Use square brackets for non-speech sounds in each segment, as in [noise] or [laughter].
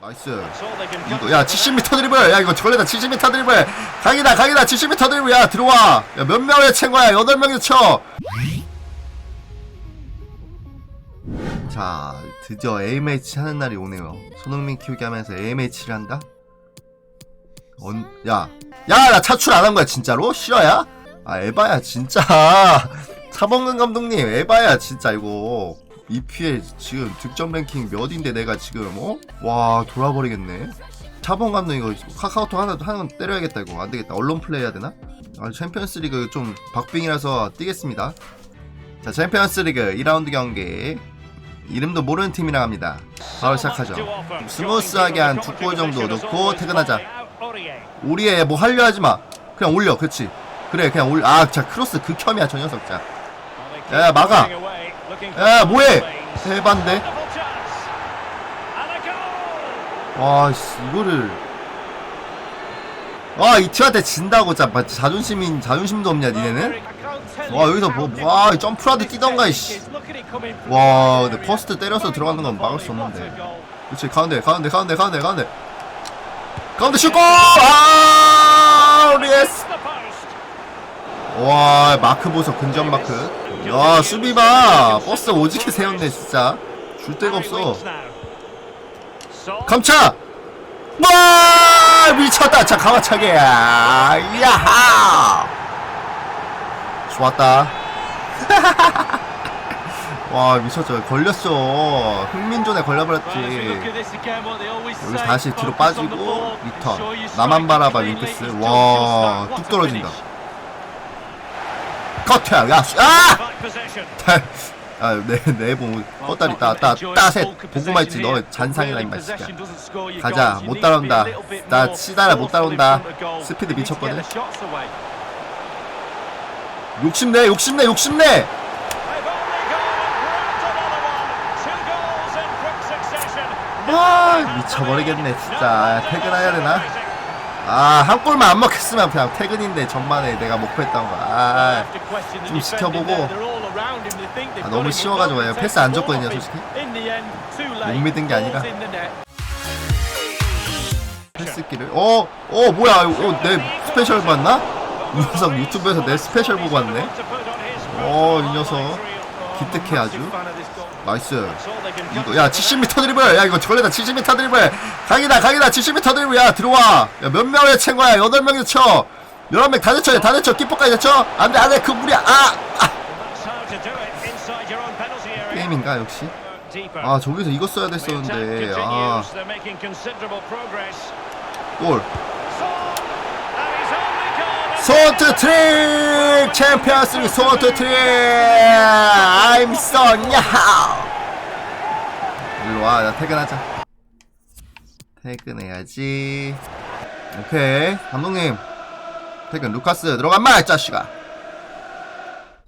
나이스 이거 야 70m 드리블 야 이거 걸레다 70m 드리블 강이다 강이다 70m 드리블 야 들어와 야, 몇 명을 챈 거야 8명이 쳐 자, 드디어 AMH 하는 날이 오네요. 손흥민 키우기 하면서 AMH를 한다? 언, 야. 야, 나 차출 안 한 거야, 진짜로? 싫어야? 아, 에바야, 진짜. 차범근 감독님, 에바야, 진짜, 이거. EPL 지금 득점 랭킹 몇인데 내가 지금, 어? 와, 돌아버리겠네. 차범 감독 이거 카카오톡 하나, 하나 때려야겠다, 이거. 안 되겠다. 언론 플레이 해야 되나? 아, 챔피언스 리그 좀 박빙이라서 뛰겠습니다. 자, 챔피언스 리그 2라운드 경기. 이름도 모르는 팀이랑 합니다. 바로 시작하죠. 스무스하게 한 두 골 정도 넣고 퇴근하자. 우리의 뭐 하려 하지 마. 그냥 올려. 그렇지. 그래, 그냥 올려. 아, 자, 크로스 극혐이야, 저 녀석. 자. 야, 막아. 야, 뭐해? 대반대. 와, 씨, 이거를. 와, 이 팀한테 진다고, 자, 마- 자존심인, 자존심도 없냐, 니네는? 와, 여기서 뭐, 와, 이 점프라도 뛰던가, 이씨. 와, 근데 퍼스트 때려서 들어가는 건 막을 수 없는데. 그렇지, 가운데, 가운데, 가운데, 가운데, 가운데. 가운데 슛골! 아, 우리 에스. 와, 마크 보소, 근접 마크. 야, 수비 봐. 버스 오지게 세웠네, 진짜. 줄 데가 없어. 감차! 와! 미쳤다! 자, 가마차게! 야하! 좋았다. [laughs] 와, 미쳤죠. 걸렸어. 흥민존에 걸려버렸지. 여기서 다시 뒤로 빠지고 리턴 나만 바라봐 윙크스 와, 뚝 떨어진다. 커트야, 야, 수- 아! [laughs] 아, 내, 내 몸, 뻗다리 따, 따, 따셋. 보고만 있지. 너 잔상이라, 임마, 새끼야. 가자, 못 따라온다. 나 치다라 못 따라온다. 스피드 미쳤거든. 욕심내, 욕심내, 욕심내! 아, 미쳐버리겠네, 진짜. 퇴근해야 되나? 아, 한 골만 안 먹혔으면 그냥 퇴근인데, 전반에 내가 목표했던 거. 아, 좀 시켜보고 아, 너무 쉬워가지고 그냥 패스 안 줬거든요, 솔직히. 못 믿은 게 아니라 패스기를. 어, 어, 뭐야. 어, 내 스페셜 봤나? 이 녀석 유튜브에서 내 스페셜 보고 왔네. 어, 이 녀석. 기특해 아주. 나이스. 이거, 야, 70m 드리블. 야, 이거 걸레다 70m 드리블. 강이다, 강이다. 70m 드리블. 야, 들어와. 야, 몇 명을 챈 거야? 8명이 쳐. 11명 다 제쳐, 다 제쳐. 키퍼까지 제쳐. 안 돼, 안 돼. 그 무리야. 아! 아! 게임인가, 역시? 아, 저기서 이거 써야 됐었는데. 아, 골. 소트 트릭! 챔피언스 리그 소트 트릭! I'm so 야하! 일로 와, 나 퇴근하자. 퇴근해야지. 오케이. 감독님. 퇴근. 루카스, 들어간 마, 이 자식아!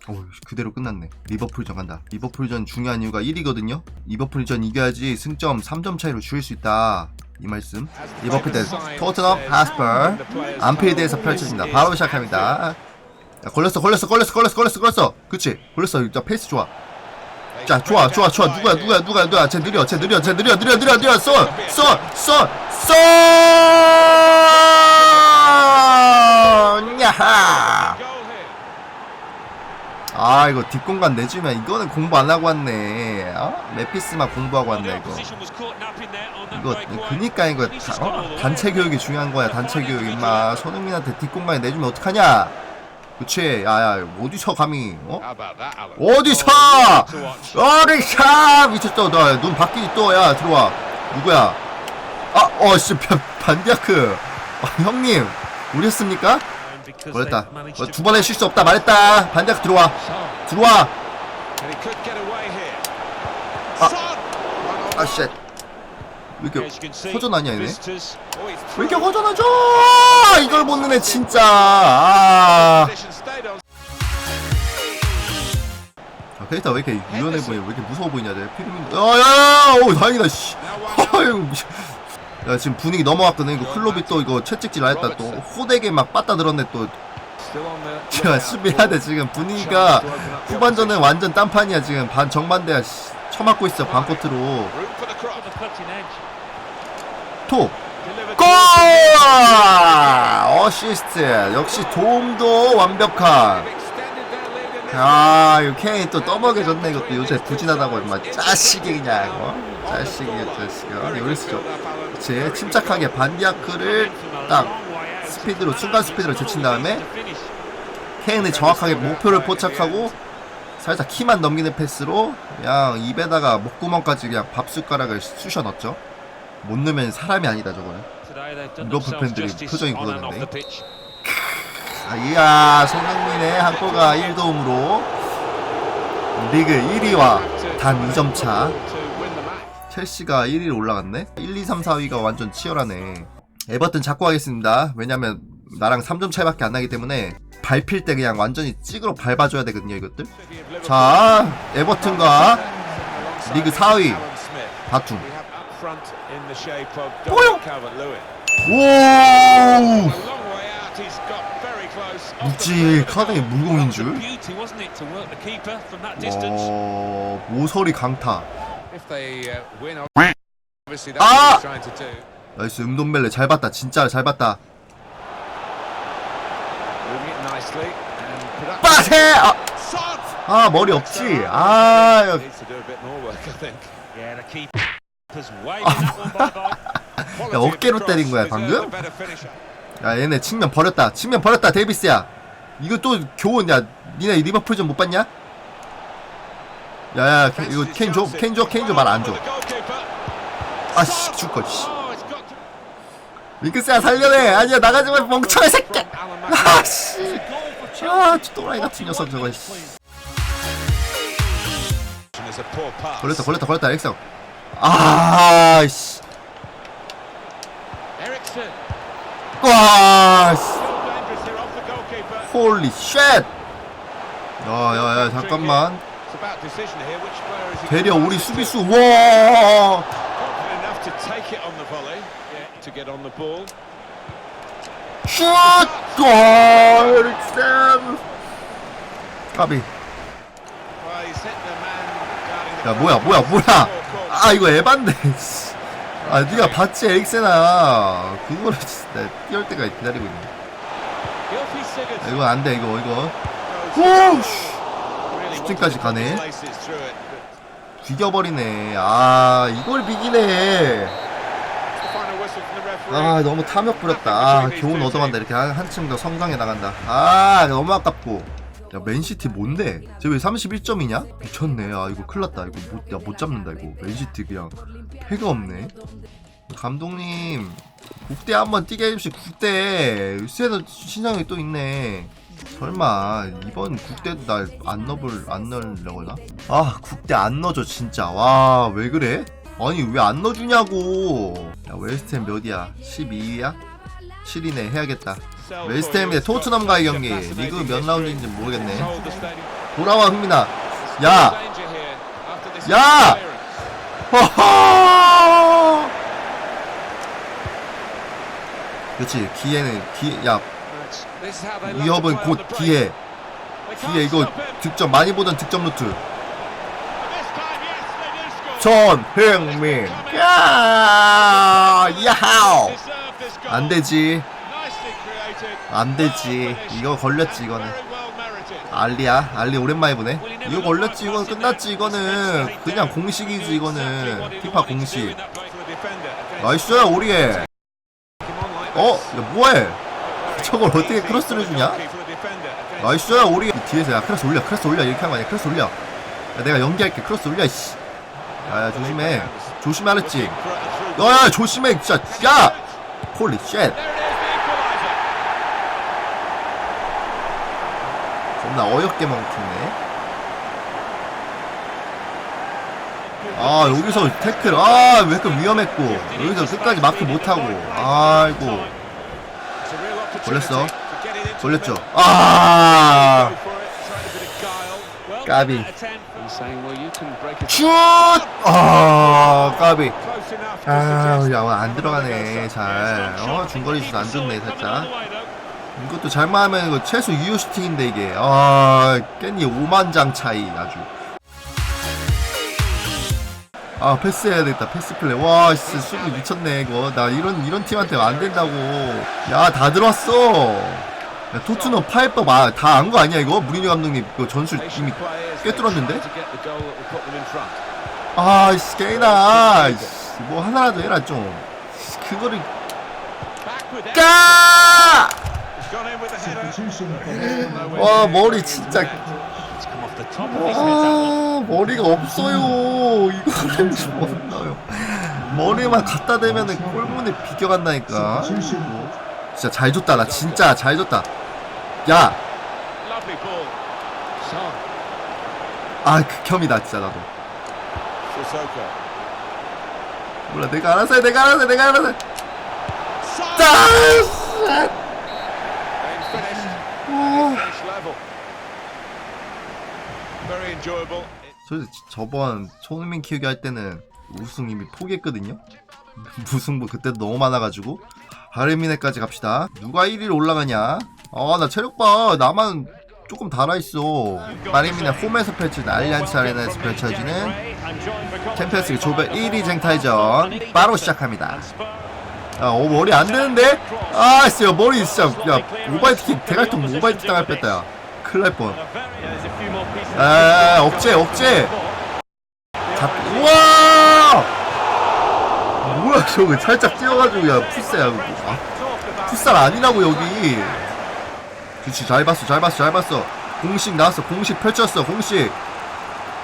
어우, 그대로 끝났네. 리버풀전 간다. 리버풀전 중요한 이유가 1위거든요? 리버풀전 이겨야지 승점 3점 차이로 줄일 수 있다. 이 말씀. 리버풀 대 토트넘 하스퍼 안필드에서 펼쳐집니다. 바로 시작합니다. 야, 걸렸어, 걸렸어, 걸렸어, 걸렸어, 걸렸어, 걸렸어. 그치? 걸렸어. 자, 페이스 좋아. 자, 좋아, 좋아, 좋아. 누구야, 누구야, 누구야, 누구야. 쟤 느려, 쟤 느려, 쟤 느려, 느려, 느려, 느려. 쏜! 야하! 아, 이거 뒷공간 내주면 이거는 공부 안 하고 왔네. 어? 메피스만 공부하고 왔네, 이거. 이거 그니까 이거 다, 어? 단체 교육이 중요한 거야 단체 교육 임마 손흥민한테 뒷공간에 내주면 어떡하냐 그치 야야 어디서 감히 어? 어디서 어디서 미쳤어 너눈 바뀌지 또 야 들어와 누구야 아어씨 반디아크 아, 형님 우렸습니까? 걸렸다 어, 두 번에 실수 없다 말했다 반디아크 들어와 들어와 아쉣 왜 이렇게 허전 아니야 얘네 왜 이렇게 허전하죠? 이걸 못 넣네 진짜. 아. 아, 캐릭터 왜 이렇게 유연해 보이냐? 왜 이렇게 무서워 보이냐? 내 피르민. 야야야! 오 다행이다. 씨. [laughs] 아유. 야 지금 분위기 넘어갔거든. 이거 클롭이 또 이거 채찍질 안 했다. 또 호되게 막 빠따 들었네 또. [laughs] 제가 수비해야 돼 지금 분위기가 후반전은 완전 딴판이야 지금 반 정반대야. 씨. 쳐맞고 있어 반코트로. 톡! 골! 어시스트. 역시 도움도 완벽한. 아, 이거 케인 또 떠먹여졌네. 이것도 요새 부진하다고 막 짜식이 그냥 이거. 짜식이 짜식이. 이거 쓰죠. 그치. 침착하게 반디아크를 딱 스피드로 순간 스피드로 제친 다음에 케인이 정확하게 목표를 포착하고 살짝 키만 넘기는 패스로 그냥 입에다가 목구멍까지 그냥 밥숟가락을 쑤셔 넣었죠. 못 넣으면 사람이 아니다 저거는. 리버풀 팬들이 표정이 굳었는데. 아, 이야 손흥민의 한 골과 1도움으로 리그 1위와 단 2점 차 첼시가 1위로 올라갔네? 1, 2, 3, 4위가 완전 치열하네. 에버튼 잡고 가겠습니다. 왜냐면 나랑 3점 차이밖에 안 나기 때문에 밟힐 때 그냥 완전히 찍으로 밟아줘야 되거든요 이것들. 자 에버튼과 리그 4위. 다툼. 뽀용! 오! 묵직하네 물공인 줄? 어... 모서리 강타 아! 나이스 음돈벨레 잘 봤다 진짜 잘 봤다. 빠세! 아, 아 머리 없지. 아 야, [laughs] [laughs] 야 어깨로 때린 거야 방금? 야 얘네 측면 버렸다. 측면 버렸다 데이비스야. 이거 또 교훈 야 니네 리버풀 좀 못 봤냐? 야야 케- 이거 케인 줘 케인 줘 케인 줘말 안줘. 아씨 죽걸 씨. 윙크스야 살려내. 아니야 나가지마 멍청한 새끼 아씨. 아 또라이 같은 녀석 저거 씨. 걸렸다 걸렸다 걸렸다 엑셀. 아씨. 와 씨. 홀리 쉣 야야야 잠깐만 되려 우리 수비수. 와! 슛! 골! 엑센! 까비 야 뭐야 뭐야 뭐야? 아 이거 에반데 씨. 아 니가 봤지 에릭센아 그거를 진짜 뛰어올 때까지 기다리고 있네. 야, 이거 안돼 이거 이거. 오! 씨. 슈팅까지 가네. 죽여버리네. 아 이걸 비기네. 아 너무 탐욕 부렸다. 아 교훈 얻어간다. 이렇게 한, 한층 더 성장해 나간다. 아 너무 아깝고. 야 맨시티 뭔데? 쟤 왜 31점이냐? 미쳤네. 아 이거 큰일 났다. 이거 못, 야, 못 잡는다 이거. 맨시티 그냥 패가 없네. 감독님 국대 한번 뛰게 해주시 국대. 요새도 신상이 또 있네 설마 이번 국대도 날 안 넣을 안 넣으려고나? 아 국대 안 넣어줘 진짜 와 왜 그래? 아니 왜 안 넣어주냐고 야 웨스트햄 몇이야? 12위야? 7위네 해야겠다 웨스트햄 대 토트넘 가의 경기 리그 몇 라운드인지 모르겠네 돌아와 흥민아 야! 야! 허허! 그렇지 기회는 기야 위협은 곧 기회 기회 이거 득점 많이 보던 득점 루트. 전흥민. 야! 야하오! 안 되지. 안 되지. 이거 걸렸지 이거는. 알리야 알리 오랜만에 보네. 이거 걸렸지 이건 끝났지 이거는. 그냥 공식이지 이거는. 피파 공식. 나이스야 오리에 어? 야 뭐해 저걸 어떻게 크로스를 주냐? 나이스야 오리 뒤에서 야 크로스 올려 크로스 올려. 이렇게 하면 아니야 크로스 올려. 야 내가 연기할게. 크로스 올려 이씨. 야야 조심해. 조심해 하랬지? 야야 조심해 진짜. 야! 홀리 쉣. 겁나 어이없게 먹혔네. 아 여기서 태클. 아왜 이렇게 위험했고. 여기서 끝까지 마크 못하고. 아이고 걸렸어. 걸렸죠. 아! 까비. 슛! 아 까비. 아 야 안 들어가네 잘 어 중거리 슛 안 좋네 살짝. 이것도 잘못하면 이거 최소 유효 슈팅인데 이게. 아 깻니 5만 장 차이 아주 아 패스해야 되겠다. 패스 플레이. 와 진짜 수비 미쳤네 이거. 나 이런 이런 팀한테 안 된다고. 야 다 들어왔어. 야 토트넘 파이법 아, 다안 거 아니야 이거? 무리뉴 감독님 그 전술 이미 꿰뚫었는데? 아이씨 게이나 이씨, 뭐 하나라도 해라 좀. 그거를 까! 와 머리 진짜 와 머리가 없어요. 이거를 못 넣어요. 머리만 갖다 대면은 골문에 비껴간다니까. 진짜 잘 줬다 나 진짜 잘 줬다. 야! 아 극혐이다 진짜 나도. 몰라 내가 알아서 해 내가 알아서 해 내가 알아서 해. 짜! 저 저번 손흥민 키우기 할 때는 우승 이미 포기했거든요. [laughs] 무승부 그때도 너무 많아가지고 바르미네까지 갑시다. 누가 1위로 올라가냐? 아 나 체력 봐. 나만 조금 달아있어. 바르미네 홈에서 펼치는 알리안츠 아레나에서 펼쳐지는 챔피언스 리그 조별 1위 쟁탈전 바로 시작합니다. 야, 어, 머리 안 되는데? 아, 진짜 머리 진짜 야 오바이트킥 대갈통 오바이트 당할 뺐다 야. 큰일 날 뻔. 아, 억제, 억제. 잡, 우와! 뭐야, 저거 살짝 뛰어가지고, 야, 풋사야. 아, 풋살 아니라고, 여기. 그치, 잘 봤어, 잘 봤어, 잘 봤어. 공식 나왔어, 공식 펼쳤어, 공식.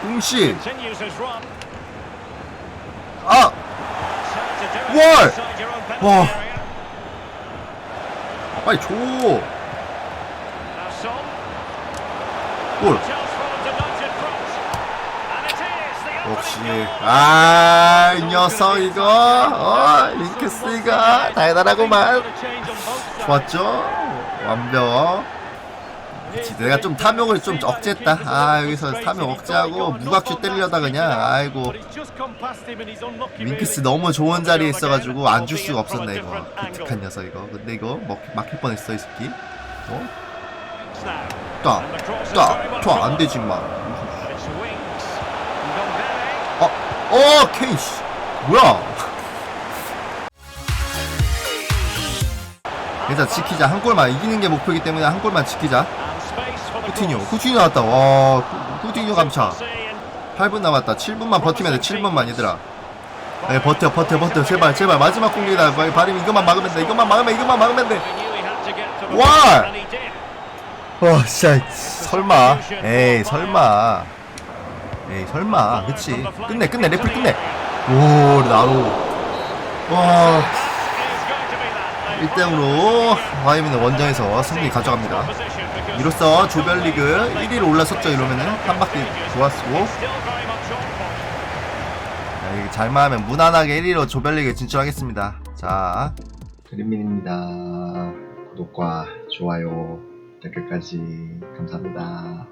공식. 아! 월! 와. 빨리 줘. 골. 역시 아, 이 녀석 이거 어, 링크스가 대단하구만. 좋았죠? 완벽. 그치, 내가 좀 탐욕을 좀 억제했다. 아, 여기서 탐욕 억제하고 무각주 때리려다 그냥 아이고 링크스 너무 좋은 자리에 있어가지고 안 줄 수가 없었네 이거. 기특한 녀석 이거. 근데 이거 먹, 막힐 뻔했어 이 새끼. 어? 딱, 딱, 저안 되지 마. 어, 어, 케인 씨, 뭐야? 일단 지키자 한 골만 이기는 게 목표이기 때문에 한 골만 지키자. 쿠티뉴, 쿠티뉴 나왔다. 와, 쿠- 쿠티뉴 감차. 8분 남았다. 7분만 버티면 돼. 7분만 얘들아. 네, 버텨, 버텨, 버텨. 제발, 제발 마지막 공격이다. 발- 발음 이것만 막으면 돼. 이것만 막으면, 이것만 막으면 돼. 와! 와, 진짜 설마. 에이, 설마. 에이, 설마. 그치. 끝내, 끝내, 래플 끝내. 오, 나로. 와, 1대0으로 바이미는 원정에서 승리 가져갑니다. 이로써 조별리그 1위로 올라섰죠, 이러면은. 한 바퀴 좋았고. 자, 이게 잘만 하면 무난하게 1위로 조별리그 진출하겠습니다. 자, 그린민입니다. 구독과 좋아요, 댓글까지 감사합니다.